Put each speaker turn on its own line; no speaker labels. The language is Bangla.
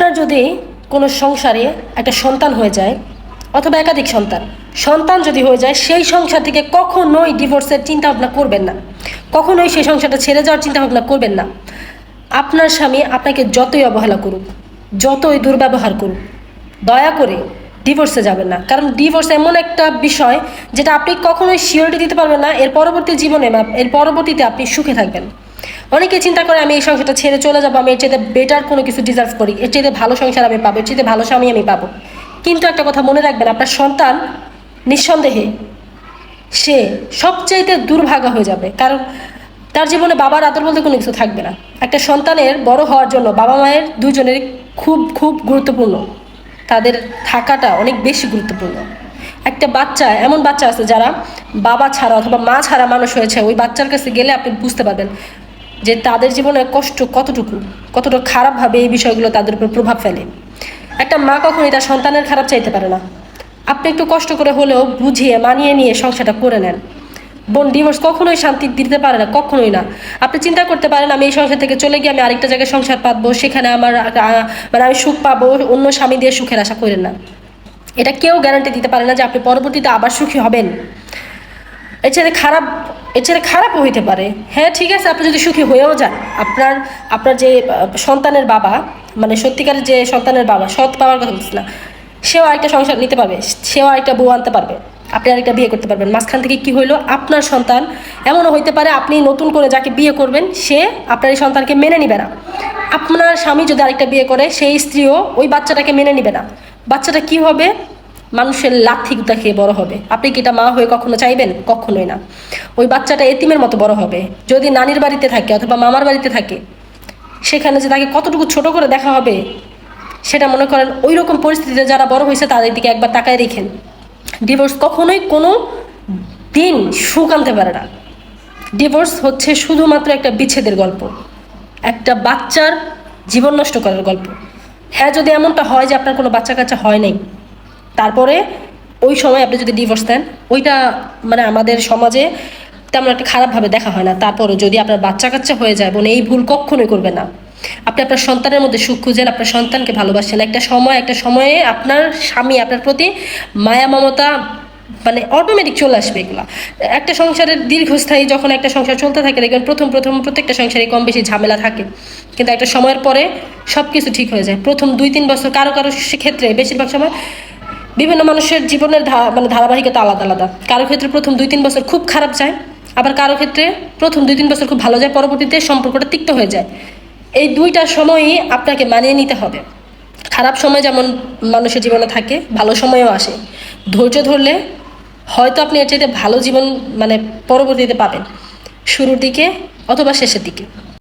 আপনার যদি কোনো সংসারে একটা সন্তান হয়ে যায় অথবা একাধিক সন্তান সন্তান যদি হয়ে যায়, সেই সংসার থেকে কখনোই ডিভোর্সের চিন্তা ভাবনা করবেন না। কখনোই সেই সংসারটা ছেড়ে যাওয়ার চিন্তা ভাবনা করবেন না। আপনার স্বামী আপনাকে যতই অবহেলা করুক, যতই দুর্ব্যবহার করুক, দয়া করে ডিভোর্সে যাবেন না। কারণ ডিভোর্স এমন একটা বিষয় যেটা আপনি কখনোই শিওরিটি দিতে পারবেন না। এর পরবর্তী জীবনে এর পরবর্তীতে আপনি সুখে থাকবেন। অনেকে চিন্তা করে আমি এই সংসারটা ছেড়ে চলে যাব, আমি এর চাইতে বেটার কোনো কিছু ডিজার্ভ করি। এর চাইতে ভালো সংসার আমি পাবো, এর চাইতে ভালো স্বামী আমি পাবো। কিন্তু একটা কথা মনে রাখবেন, আপনার সন্তান নিঃসন্দেহে সে সবচাইতে দুর্ভাগা হয়ে যাবে। কারণ তার জীবনে বাবার আদর বলতে কোনো কিছু থাকবে না। একটা সন্তানের বড় হওয়ার জন্য বাবা মায়ের দুজনের খুব খুব গুরুত্বপূর্ণ। তাদের থাকাটা অনেক বেশি গুরুত্বপূর্ণ। একটা বাচ্চা, এমন বাচ্চা আছে যারা বাবা ছাড়া অথবা মা ছাড়া মানুষ হয়েছে, ওই বাচ্চার কাছে গেলে আপনি বুঝতে পারবেন যে তাদের জীবনে কষ্ট কতটুকু, কতটা খারাপভাবে এই বিষয়গুলো তাদের উপর প্রভাব ফেলে। একটা মা কখনোই তার সন্তানের খারাপ চাইতে পারে না। আপনি একটু কষ্ট করে হলেও বুঝিয়ে, মানিয়ে নিয়ে সংসারটা করে নেন। বোন, ডিভোর্স কখনোই শান্তি দিতে পারে না, কখনোই না। আপনি চিন্তা করতে পারেন, আমি এই সংসার থেকে চলে গিয়ে আমি আরেকটা জায়গায় সংসার পাবো সেখানে আমার মানে আমি সুখ পাবো, অন্য স্বামী দিয়ে সুখের আশা করেন না। এটা কেউ গ্যারান্টি দিতে পারে না যে আপনি পরবর্তীতে আবার সুখী হবেন। এছাড়া খারাপ এর ছেলে খারাপও হইতে পারে। হ্যাঁ ঠিক আছে, আপনি যদি সুখী হয়েও যান, আপনার আপনার যে সন্তানের বাবা মানে সত্যিকারের যে সন্তানের বাবা, সৎ বাবার কথা বলছি না, সেও আরেকটা সংসার নিতে পারবে, সেও আরেকটা বউ আনতে পারবে, আপনি আরেকটা বিয়ে করতে পারবেন। মাঝখান থেকে কি হইল? আপনার সন্তান, এমনও হইতে পারে আপনি নতুন করে যাকে বিয়ে করবেন, সে আপনার এই সন্তানকে মেনে নিবে না। আপনার স্বামী যদি আরেকটা বিয়ে করে, সেই স্ত্রীও ওই বাচ্চাটাকে মেনে নিবে না। বাচ্চাটা কি হবে? মানুষের লাথি খেয়ে বড় হবে। আপনি কি এটা মা হয়ে কখনো চাইবেন? কখনোই না। ওই বাচ্চাটা এতিমের মতো বড় হবে। যদি নানির বাড়িতে থাকে অথবা মামার বাড়িতে থাকে, সেখানে যে তাকে কতটুকু ছোট করে দেখা হবে, সেটা মনে করেন ওই রকম পরিস্থিতিতে যারা বড় হয়েছে, তাদের দিকে একবার তাকায় রেখেন ডিভোর্স কখনোই কোনো দিন সুখ আনতে পারে না। ডিভোর্স হচ্ছে শুধুমাত্র একটা বিচ্ছেদের গল্প। একটা বাচ্চার জীবন নষ্ট করার গল্প। হ্যাঁ যদি এমনটা হয় যে আপনার কোনো বাচ্চা কাচ্চা হয় নাই তারপরে ওই সময় আপনি যদি ডিভোর্স দেন, ওইটা মানে আমাদের সমাজে তেমন একটা খারাপভাবে দেখা হয় না। তারপরে যদি আপনার বাচ্চা কাচ্চা হয়ে যায়, বোন, এই ভুল কখনোই করবে না। আপনি আপনার সন্তানের মধ্যে সুখ খুঁজেন, আপনার সন্তানকে ভালোবাসেন। একটা সময়, একটা সময়ে আপনার স্বামী আপনার প্রতি মায়া, মমতা মানে অটোমেটিক চলে আসবে এগুলা। একটা সংসারের দীর্ঘস্থায়ী যখন একটা সংসার চলতে থাকে, দেখবেন প্রথম প্রথম, প্রত্যেকটা সংসারে কম বেশি ঝামেলা থাকে। কিন্তু একটা সময়ের পরে সব কিছু ঠিক হয়ে যায়। প্রথম দুই, তিন বছর কারও কারও ক্ষেত্রে বেশিরভাগ সময় বিভিন্ন মানুষের জীবনের মানে ধারাবাহিকতা আলাদা আলাদা। কারও ক্ষেত্রে প্রথম দুই তিন বছর খুব খারাপ যায়, আবার কারও ক্ষেত্রে প্রথম দুই তিন বছর খুব ভালো যায়, পরবর্তীতে সম্পর্কটা তিক্ত হয়ে যায়। এই দুইটা সময়ই আপনাকে মানিয়ে নিতে হবে। খারাপ সময় যেমন মানুষের জীবনে থাকে, ভালো সময়ও আসে। ধৈর্য ধরলে হয়তো আপনি এর চাইতে ভালো জীবন মানে পরবর্তীতে পাবেন। শুরুর দিকে অথবা শেষের দিকে।